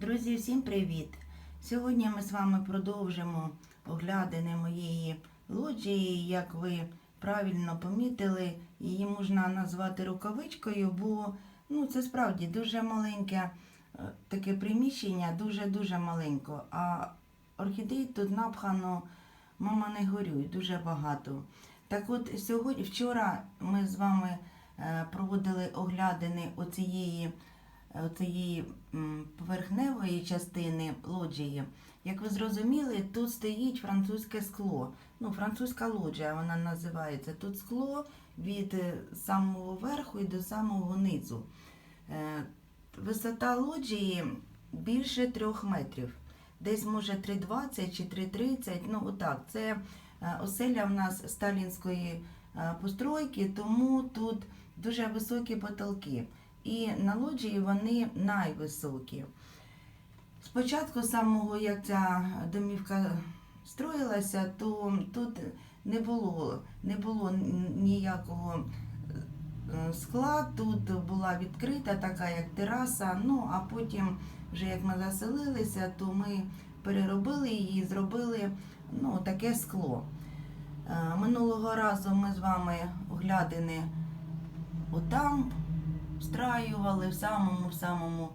Друзі, всім привіт! Сьогодні ми з вами продовжимо оглядини моєї лоджії. Як ви правильно помітили, її можна назвати рукавичкою, бо ну, це справді дуже маленьке е, таке приміщення, дуже-дуже маленько. А орхідей тут напхано, мама не горюй, дуже багато. Так от сьогодні, вчора ми з вами е, проводили оглядини оцієї цієї поверхневої частини лоджії. Як ви зрозуміли, тут стоїть французьке скло. Ну, французька лоджія вона називається. Тут скло від е, самого верху і до самого низу. Е, Висота лоджії більше трьох метрів. Десь може 3,20 чи 3,30. Ну, отак. Це е, оселя в нас сталінської постройки, тому тут дуже високі потолки. І на лоджії вони найвисокі. Спочатку, самого як ця домівка строїлася, то тут не було, не було ніякого е, скла, тут була відкрита така як тераса. Ну а потім, вже як ми заселилися, то ми переробили її, зробили ну, таке скло. Е, Минулого разу ми з вами оглядини отам встраювали в самому в самому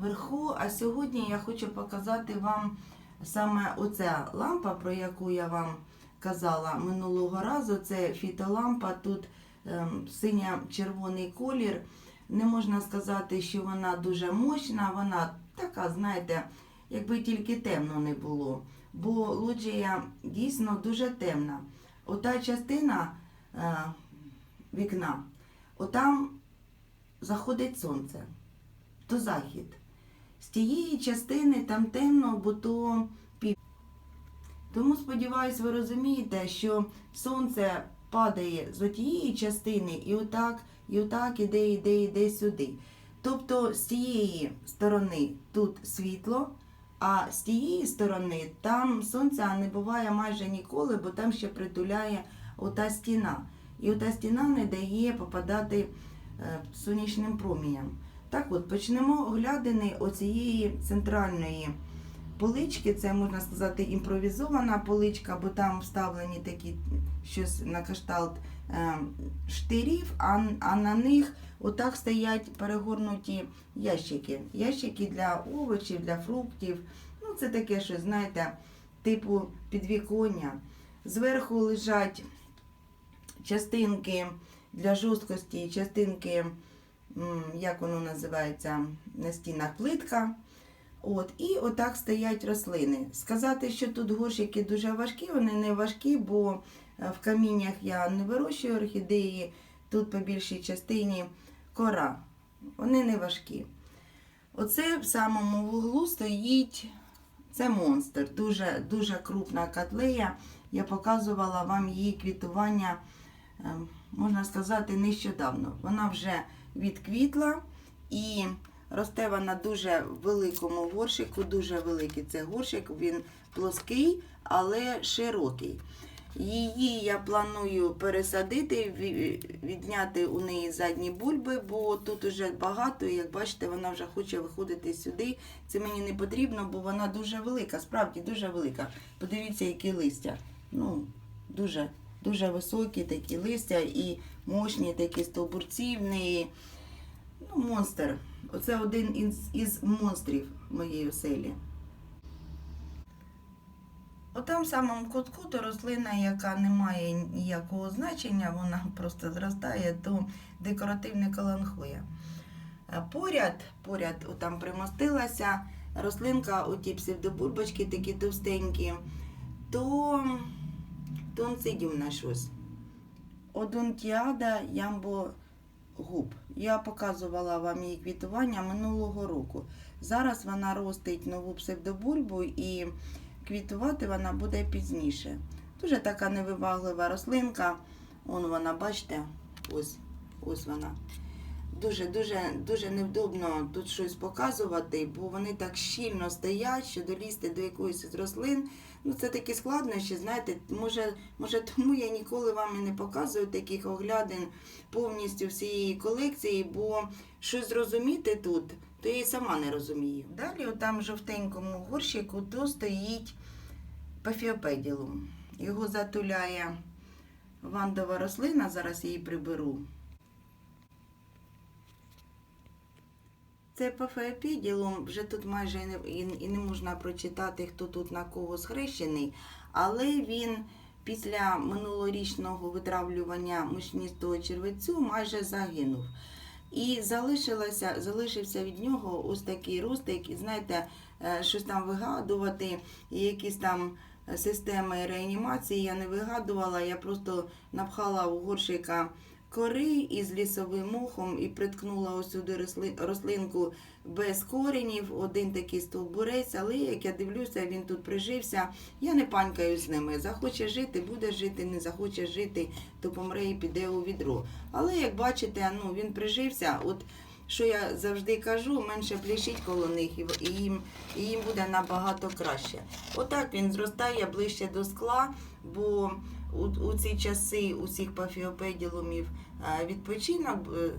верху. А сьогодні я хочу показати вам саме оця лампа, про яку я вам казала минулого разу. Це фітолампа. Тут ем, синя-червоний колір. Не можна сказати, що вона дуже мощна, вона така, знаєте, якби тільки темно не було. Бо лоджія дійсно дуже темна. Ота частина е, вікна, отам заходить сонце, то захід. З тієї частини там темно, бо то пів. Тому сподіваюсь, ви розумієте, що сонце падає з тієї частини і отак, і отак іде, іде, іде сюди. Тобто з тієї сторони тут світло, а з тієї сторони там сонця не буває майже ніколи, бо там ще притуляє ота стіна. І ота стіна не дає попадати сонячним проміням. Так от, почнемо оглядини оцієї центральної полички. Це можна сказати імпровізована поличка, бо там вставлені такі щось на кшталт е, штирів, а, на них отак стоять перегорнуті ящики. Ящики для овочів, для фруктів. Ну, це таке щось, знаєте, типу підвіконня. Зверху лежать частинки для жорсткості, частинки, як воно називається, на стінах плитка. От, і отак стоять рослини. Сказати, що тут горщики дуже важкі, вони не важкі, бо е, в каміннях я не вирощую орхідеї, тут по більшій частині кора. Вони не важкі. Оце в самому вуглу стоїть це монстр, дуже, дуже крупна котлея. Я показувала вам її квітування, е, можна сказати, нещодавно. Вона вже відквітла і росте вона дуже в великому горщику, дуже великий це горщик, він плоский, але широкий. Її я планую пересадити, ві- відняти у неї задні бульби, бо тут уже багато, і як бачите, вона вже хоче виходити сюди. Це мені не потрібно, бо вона дуже велика, справді дуже велика. Подивіться, які листя. Ну, дуже, дуже високі такі листя і мощні такі стовбурці в неї. Ну, монстр. Оце один із, із монстрів моєї оселі. У тому самому кутку то рослина, яка не має ніякого значення, вона просто зростає, то декоративна каланхуя. Е, Поряд, поряд там примостилася рослинка, оті псевдобурбочки такі товстенькі, то тонцидіумна щось. Одонтіада ямбогуб. Я показувала вам її квітування минулого року. Зараз вона ростить нову псевдобульбу і квітувати вона буде пізніше. Дуже така невиваглива рослинка. Вон вона, бачите, ось, ось вона. Дуже, дуже, дуже невдобно тут щось показувати, бо вони так щільно стоять, що долізти до якоїсь з рослин. Ну, це такі складнощі, знаєте, може, може, тому я ніколи вам і не показую таких оглядин повністю всієї колекції, бо щось зрозуміти тут, то я і сама не розумію. Далі, там в жовтенькому горщику, то стоїть пафіопеділум. Його затуляє вандова рослина, зараз її приберу. Це пафіопеділум, вже тут майже і не, і, не можна прочитати, хто тут на кого схрещений, але він після минулорічного витравлювання мучністого червецю майже загинув. І залишилося, залишився від нього ось такий ростик, і знаєте, е, щось там вигадувати, якісь там е, системи реанімації я не вигадувала, я просто напхала у горщика кори із лісовим мохом і приткнула ось сюди рослинку без коренів, один такий стовбурець, але як я дивлюся, він тут прижився. Я не панькаю з ними. Захоче жити, буде жити, не захоче жити, то помре і піде у відро. Але як бачите, ну він прижився. От що я завжди кажу, менше плішіть коло них, і їм, і їм буде набагато краще. Отак він зростає ближче до скла, бо у, у ці часи усіх пафіопеділумів е, відпочинок е,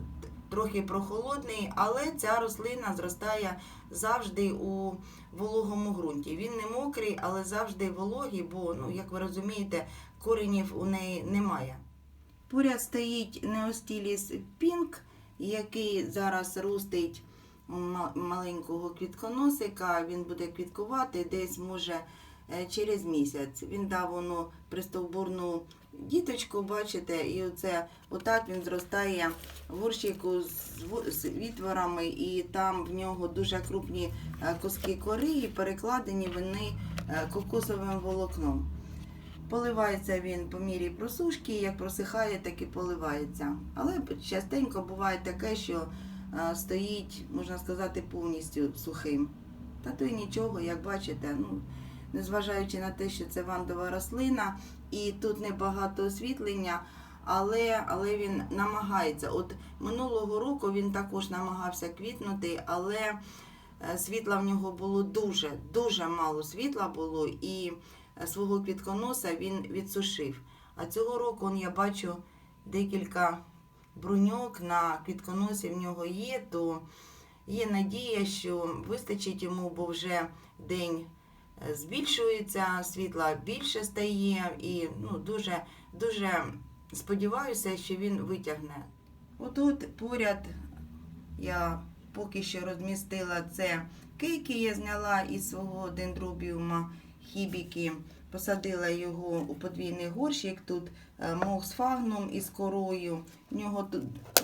трохи прохолодний, але ця рослина зростає завжди у вологому ґрунті. Він не мокрий, але завжди вологий, бо, ну, як ви розумієте, коренів у неї немає. Поряд стоїть Неостіліс Пінк, який зараз ростить маленького квітконосика. Він буде квіткувати десь може е, через місяць. Він дав воно пристовбурну діточку, бачите, і оце отак він зростає в горщику з, во- з відтворами, і там в нього дуже крупні е, куски кори, і перекладені вони е, кокосовим волокном. Поливається він по мірі просушки, як просихає, так і поливається. Але частенько буває таке, що е, стоїть, можна сказати, повністю сухим. Та то й нічого, як бачите, ну, незважаючи на те, що це вандова рослина, і тут небагато освітлення, але, але він намагається. От минулого року він також намагався квітнути, але е, світла в нього було дуже, дуже мало світла було, і свого квітконоса він відсушив. А цього року он, я бачу декілька бруньок на квітконосі в нього є, то є надія, що вистачить йому, бо вже день е, збільшується, світла більше стає, і ну, дуже, дуже сподіваюся, що він витягне. Отут поряд я поки що розмістила це кейки, я зняла із свого дендробіума хібіки, посадила його у подвійний горщик. Тут е, мох з фагном із корою. В нього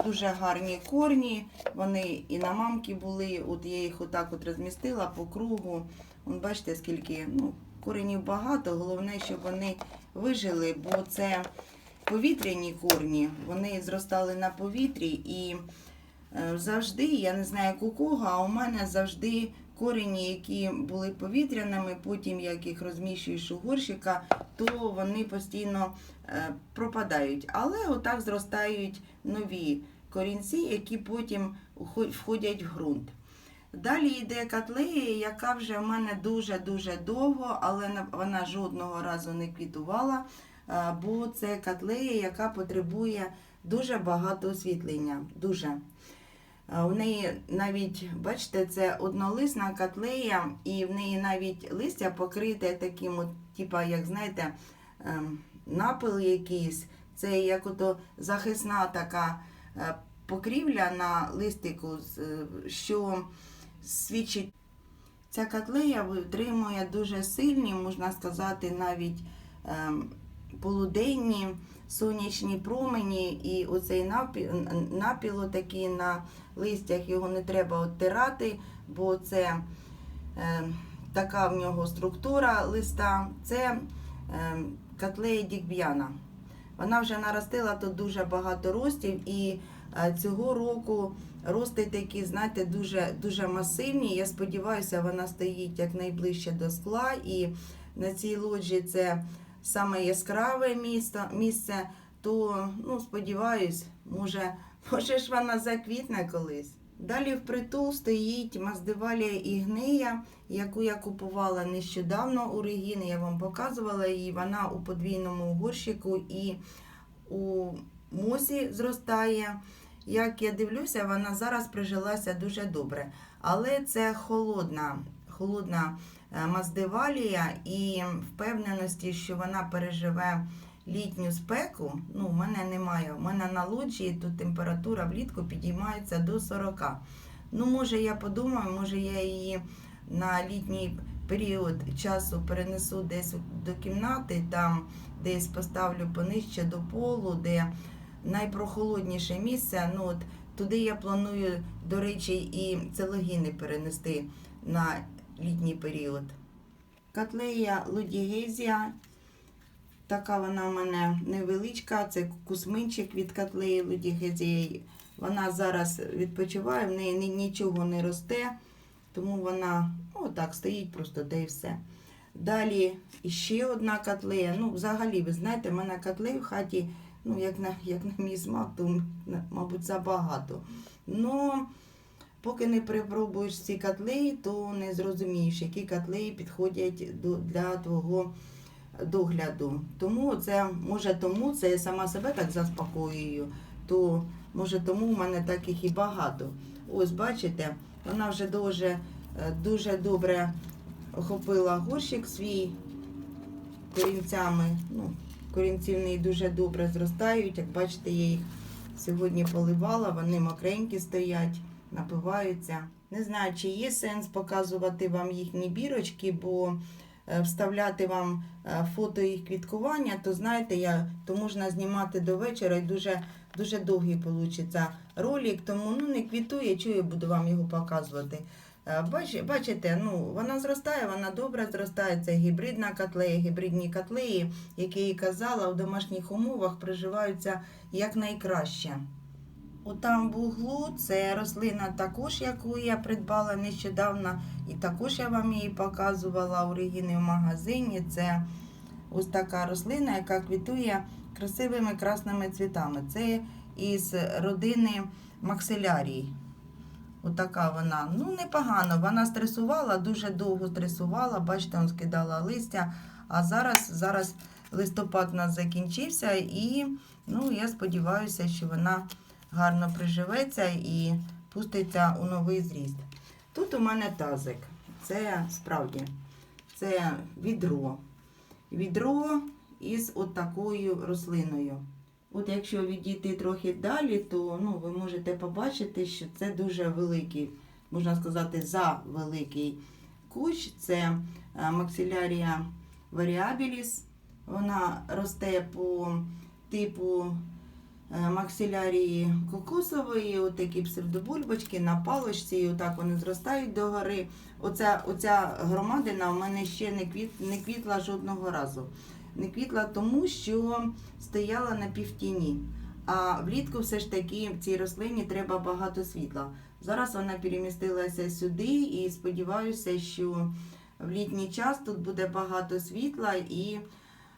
дуже гарні корні. Вони і на мамки були. От я їх отак от розмістила по кругу. Вон бачите, скільки ну, коренів багато. Головне, щоб вони вижили, бо це повітряні корні. Вони зростали на повітрі і е, завжди, я не знаю як у кого, а у мене завжди корені, які були повітряними, потім як їх розміщуєш у горщика, то вони постійно е, пропадають. Але отак зростають нові корінці, які потім входять в ґрунт. Далі йде котлея, яка вже в мене дуже-дуже довго, але вона жодного разу не квітувала, е, бо це котлея, яка потребує дуже багато освітлення. Дуже. У неї навіть, бачите, це однолисна котлея, і в неї навіть листя покрите таким, от, типа, як знаєте, ем, напил якийсь. Це як ото захисна така е, покрівля на листику, е, що свідчить. Ця котлея витримує дуже сильні, можна сказати, навіть ем, полуденні сонячні промені, і оцей напіл, напіл такий на листях його не треба оттирати, бо це е, така в нього структура листа. Це е, котлея дікб'яна. Вона вже наростила тут дуже багато ростів, і е, цього року рости такі, знаєте, дуже, дуже масивні. Я сподіваюся, вона стоїть якнайближче до скла. І на цій лоджі це саме яскраве місто, місце, то ну, сподіваюсь, може, може ж вона заквітне колись. Далі впритул стоїть маздивалія ігнея, яку я купувала нещодавно у Регіни. Я вам показувала її. Вона у подвійному горщику і у мосі зростає. Як я дивлюся, вона зараз прижилася дуже добре. Але це холодна, холодна е, маздивалія і впевненості, що вона переживе літню спеку, ну, в мене немає. У мене на лоджії тут температура влітку підіймається до 40. Ну, може, я подумаю, може я її на літній період часу перенесу десь до кімнати, там десь поставлю понижче до полу, де найпрохолодніше місце. Ну, от, туди я планую, до речі, і целогіни перенести на літній період. Котлея Лудігезія. Така вона в мене невеличка. Це кусминчик від котлеї Лудігезії. Вона зараз відпочиває, в неї нічого не росте, тому вона ну, так стоїть просто та і все. Далі ще одна котлея. Ну, взагалі, ви знаєте, в мене котлей в хаті, ну, як на, як на мій смак, то, мабуть, забагато. Ну, поки не припробуєш ці котлеї, то не зрозумієш, які котлеї підходять для твого догляду. Тому це, може, тому це я сама себе так заспокоюю, то може тому в мене так їх і багато. Ось бачите, вона вже дуже, е, дуже добре охопила горщик свій корінцями. Ну, корінці в неї дуже добре зростають. Як бачите, я їх сьогодні поливала, вони мокренькі стоять, напиваються. Не знаю, чи є сенс показувати вам їхні бірочки, бо е, вставляти вам е, фото їх квіткування, то знаєте, я, то можна знімати до вечора і дуже, дуже довгий вийде ролик, тому ну, не квітує, чого я буду вам його показувати. Е, Бач, бачите, ну, вона зростає, вона добре зростає. Це гібридна котлея, гібридні котлеї, які я казала, в домашніх умовах приживаються якнайкраще. Отам в углу це рослина також, яку я придбала нещодавно, і також я вам її показувала у Регіни в магазині. Це ось така рослина, яка квітує красивими красними цвітами. Це із родини макселярій. Отака вона. Ну, непогано. Вона стресувала, дуже довго стресувала. Бачите, он скидала листя. А зараз, зараз листопад у нас закінчився, і ну, я сподіваюся, що вона гарно приживеться і пуститься у новий зріст. Тут у мене тазик. Це справді це відро. Відро із от такою рослиною. От якщо відійти трохи далі, то ну, ви можете побачити, що це дуже великий, можна сказати, за великий кущ. Це е, максилярія варіабіліс. Вона росте по типу е, максилярії кокосової, отакі псевдобульбочки на палочці, і отак вони зростають догори. Оця, оця громадина в мене ще не, квіт, не квітла жодного разу. Не квітла тому, що стояла на півтіні. А влітку все ж таки в цій рослині треба багато світла. Зараз вона перемістилася сюди і сподіваюся, що в літній час тут буде багато світла і е,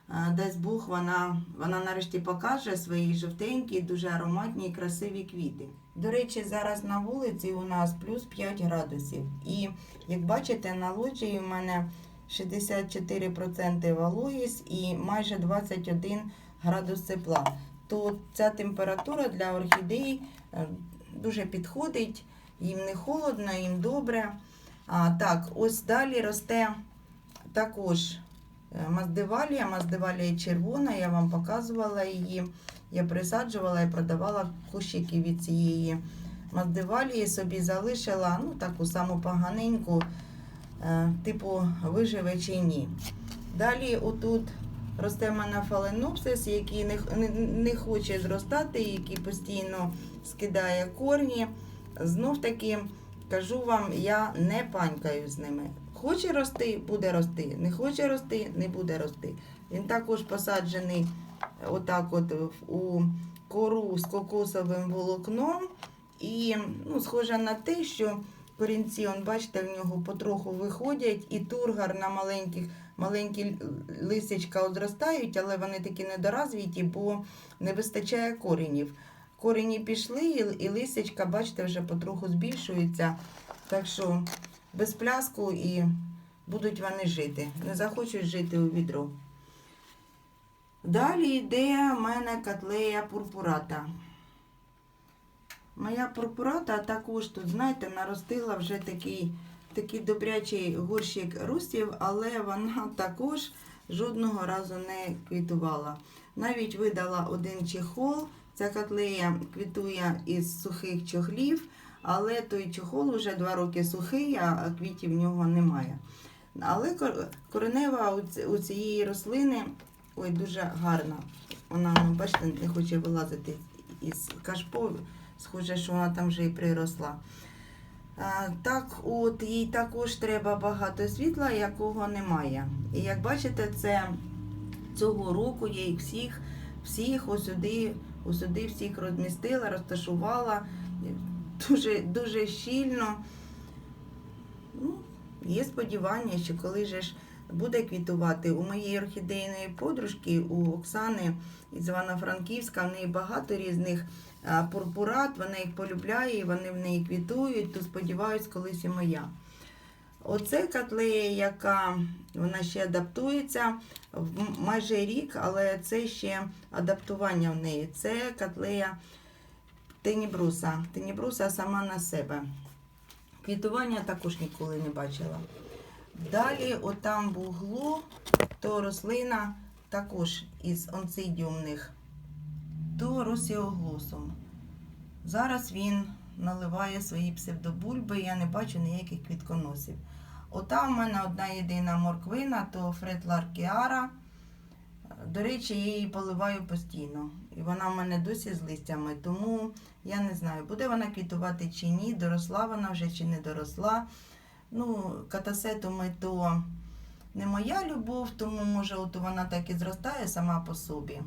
дасть Бог, вона, вона нарешті покаже свої жовтенькі, дуже ароматні і красиві квіти. До речі, зараз на вулиці у нас плюс 5 градусів. І як бачите, на лоджії у мене 64% вологість і майже 21 градус тепла. То ця температура для орхідей е, дуже підходить, їм не холодно, їм добре. А, так, ось далі росте також е, маздивалія. Маздивалія червона, я вам показувала її. Я присаджувала і продавала кущики від цієї маздивалії. Собі залишила ну, таку саму поганеньку, е, типу виживе чи ні. Далі отут росте в мене фаленопсис, який не, не, не хоче зростати, який постійно скидає корні. Знов таки кажу вам, я не панькаю з ними. Хоче рости, буде рости. Не хоче рости, не буде рости. Він також посаджений отак от у кору з кокосовим волокном. І ну, схоже на те, що корінці, он, бачите, в нього потроху виходять, і тургар на маленьких, маленькі листячка от але вони такі недоразвіті, бо не вистачає коренів. Корені пішли, і листячка, бачите, вже потроху збільшується. Так що без пляску і будуть вони жити. Не захочуть жити у відро. Далі йде в мене котлея пурпурата. Моя пурпурата також тут, знаєте, наростила вже такий, такий добрячий горщик рустів, але вона також жодного разу не квітувала. Навіть видала один чехол. Ця котлея квітує із сухих чохлів, але той чохол вже два роки сухий, а квітів в нього немає. Але коренева у цієї рослини ой, дуже гарна. Вона, ну, бачите, не хоче вилазити із кашпо. Схоже, що вона там вже і приросла. Так, от їй також треба багато світла, якого немає. І як бачите, це цього року я всіх, всіх осюди, осюди всіх розмістила, розташувала дуже, дуже щільно. Ну, є сподівання, що коли же ж буде квітувати у моєї орхідейної подружки, у Оксани із Івано-Франківська, в неї багато різних пурпурат, вона їх полюбляє, і вони в неї квітують, то сподіваюсь, колись і моя. Оце котлея, яка вона ще адаптується майже рік, але це ще адаптування в неї. Це котлея тенібруса. Тенібруса сама на себе. Квітування також ніколи не бачила. Далі, отам в углу, то рослина також із онцидіумних, то росіоглосум. Зараз він наливає свої псевдобульби, я не бачу ніяких квітконосів. Отам в мене одна єдина морквина, то Фретлар Кіара. До речі, я її поливаю постійно. І вона в мене досі з листями, тому я не знаю, буде вона квітувати чи ні, доросла вона вже чи не доросла. Ну, катасетуми то не моя любов, тому може от вона так і зростає сама по собі.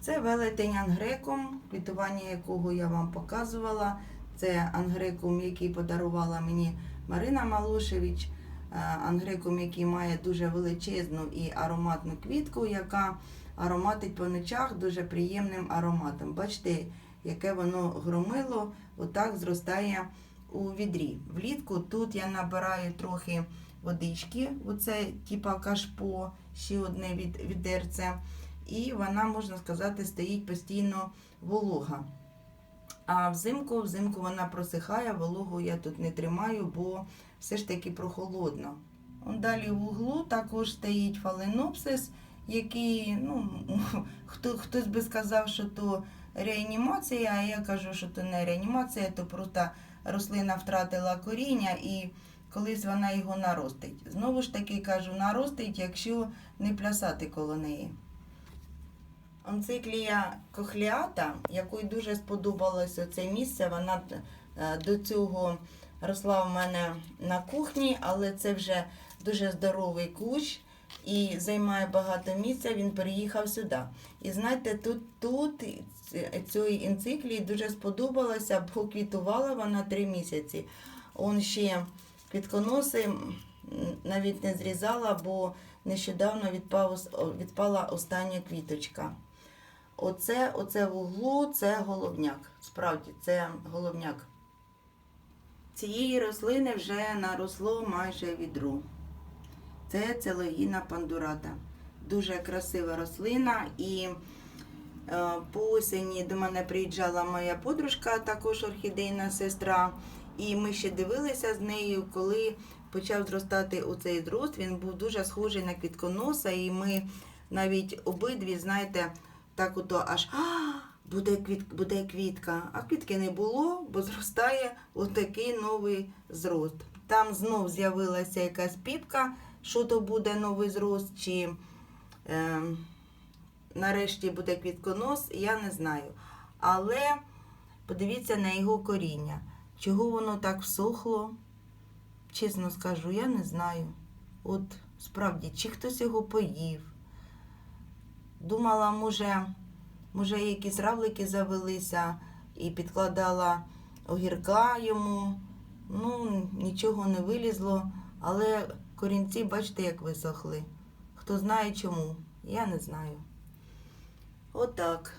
Це велетень ангрекум, квітування якого я вам показувала. Це ангрекум, який подарувала мені Марина Малушевич. Е, Ангрекум, який має дуже величезну і ароматну квітку, яка ароматить по ночах дуже приємним ароматом. Бачите, яке воно громило, отак зростає у відрі. Влітку тут я набираю трохи водички, оце типа кашпо, ще одне від, відерце. І вона, можна сказати, стоїть постійно волога. А взимку, взимку вона просихає, вологу я тут не тримаю, бо все ж таки прохолодно. Далі в углу також стоїть фаленопсис, який, ну, хто, хтось би сказав, що то реанімація, а я кажу, що то не реанімація, то просто рослина втратила коріння і колись вона його наростить. Знову ж таки кажу, наростить, якщо не плясати коло неї. Онциклія кохліата, якої дуже сподобалося це місце, вона е, до цього росла в мене на кухні, але це вже дуже здоровий кущ і займає багато місця. Він переїхав сюди. І знаєте, тут, тут цієї енциклії дуже сподобалося, бо квітувала вона три місяці. Он ще квітконоси навіть не зрізала, бо нещодавно відпала остання квіточка. Оце, оце в углу це головняк. Справді, це головняк. Цієї рослини вже наросло майже відру. Це целогіна пандурата. Дуже красива рослина. І е, по осені до мене приїжджала моя подружка, також орхідейна сестра. І ми ще дивилися з нею, коли почав зростати оцей зрост. Він був дуже схожий на квітконоса, і ми навіть обидві, знаєте, так ото аж «А, буде, квіт, буде квітка. А квітки не було, бо зростає отакий новий зрост. Там знов з'явилася якась піпка, що то буде новий зрост, чи е, нарешті буде квітконос, я не знаю. Але подивіться на його коріння. Чого воно так всохло? Чесно скажу, я не знаю. От справді, чи хтось його поїв. Думала, може, може, якісь равлики завелися і підкладала огірка йому. Ну, нічого не вилізло, але корінці, бачите, як висохли. Хто знає чому, я не знаю. Отак.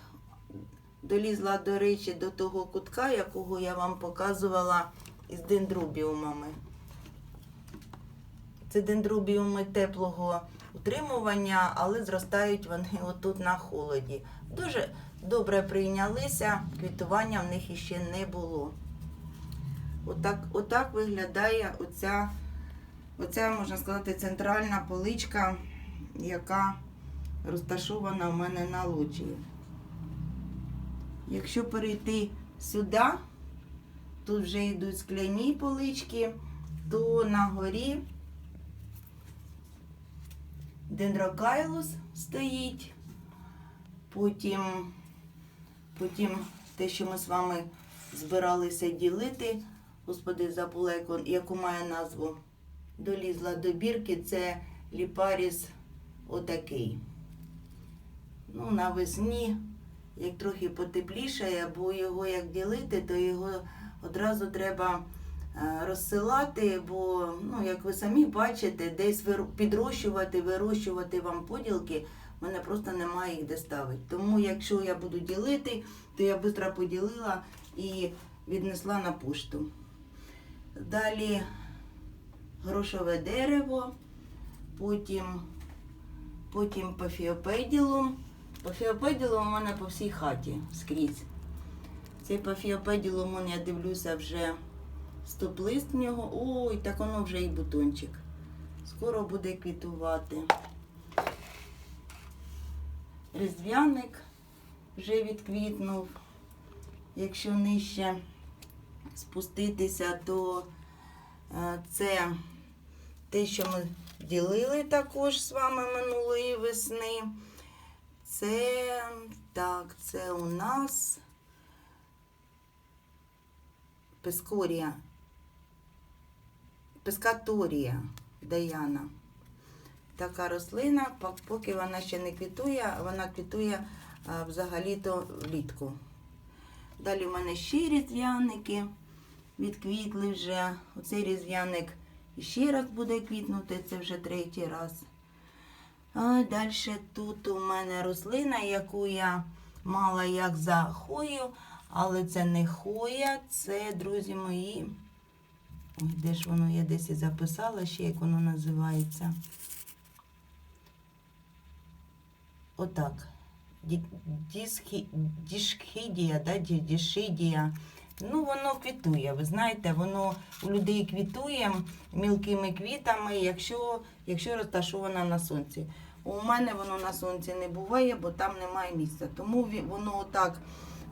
Долізла, до речі, до того кутка, якого я вам показувала із дендробіумами. Це дендробіуми теплого утримування, але зростають вони отут на холоді. Дуже, добре прийнялися, квітування в них іще не було. Отак, отак виглядає оця, оця, можна сказати, центральна поличка, яка розташована у мене на лоджії. Якщо перейти сюди, тут вже йдуть скляні полички, то на горі дендрокайлус стоїть. Потім, потім те, що ми з вами збиралися ділити, господи, яку, яку має назву. Долізла до бірки, це ліпаріс отакий. Ну, навесні, як трохи потеплішає, бо його як ділити, то його одразу треба е, розсилати, бо, ну, як ви самі бачите, десь підрощувати, вирощувати вам поділки, в мене просто немає їх де ставити. Тому, якщо я буду ділити, то я швидко поділила і віднесла на пошту. Далі грошове дерево, потім, потім пафіопеділум. Пафіопеділум у мене по всій хаті скрізь. Цей пафіопеділум, он, я дивлюся, вже стоп-лист в нього. Ой, так воно вже і бутончик. Скоро буде квітувати. Різдвяник вже відквітнув. Якщо нижче спуститися, то е, це те, що ми ділили також з вами минулої весни. Це так, це у нас пескорія. Пескаторія Даяна. Така рослина, поки вона ще не квітує, вона квітує взагалі-то влітку. Далі в мене ще різдвяники відквітли вже. Оцей різдвяник ще раз буде квітнути, це вже третій раз. А далі тут у мене рослина, яку я мала як за хою, але це не хоя, це, друзі мої. Ой, де ж воно я десь і записала ще, як воно називається. Отак. Дішхідія, да? дішидія. Ну, воно квітує. Ви знаєте, воно у людей квітує мілкими квітами, якщо, якщо розташовано на сонці. У мене воно на сонці не буває, бо там немає місця. Тому воно отак,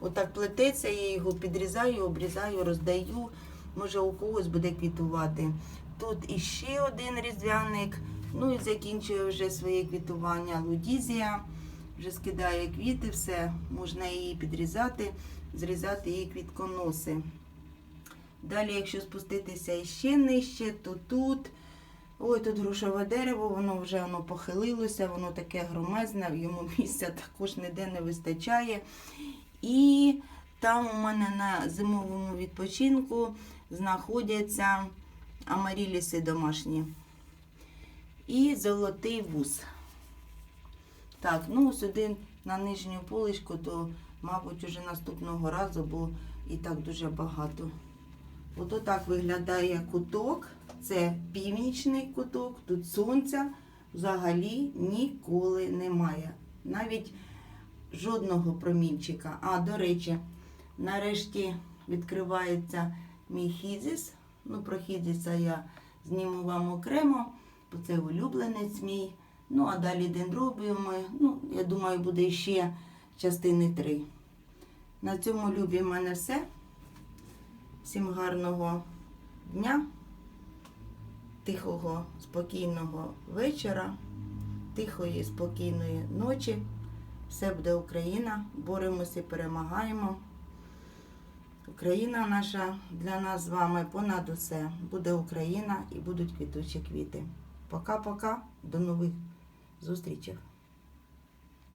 отак плететься, я його підрізаю, обрізаю, роздаю. Може, у когось буде квітувати. Тут іще один різдвяник. Ну і закінчує вже своє квітування лудізія. Вже скидає квіти, все, можна її підрізати, зрізати її квітконоси. Далі, якщо спуститися іще нижче, то тут. Ой, тут грушове дерево, воно вже воно похилилося, воно таке громезне, йому місця також ніде не вистачає. І там у мене на зимовому відпочинку знаходяться амаріліси домашні і золотий вуз. Так, ну сюди на нижню поличку, то, мабуть, уже наступного разу, бо і так дуже багато. Ото так виглядає куток. Це північний куток, тут сонця взагалі ніколи немає. Навіть жодного промінчика. А, до речі, нарешті відкривається мій хізіс. Ну, про хізіса я зніму вам окремо, бо це улюбленець мій. Ну, а далі дендробіуми. Ну, я думаю, буде ще частини три. На цьому любі в мене все. Всім гарного дня, тихого, спокійного вечора, тихої, спокійної ночі. Все буде Україна. Боремося і перемагаємо. Україна наша для нас з вами понад усе. Буде Україна і будуть квітучі квіти. Пока-пока. До нових зустрічей.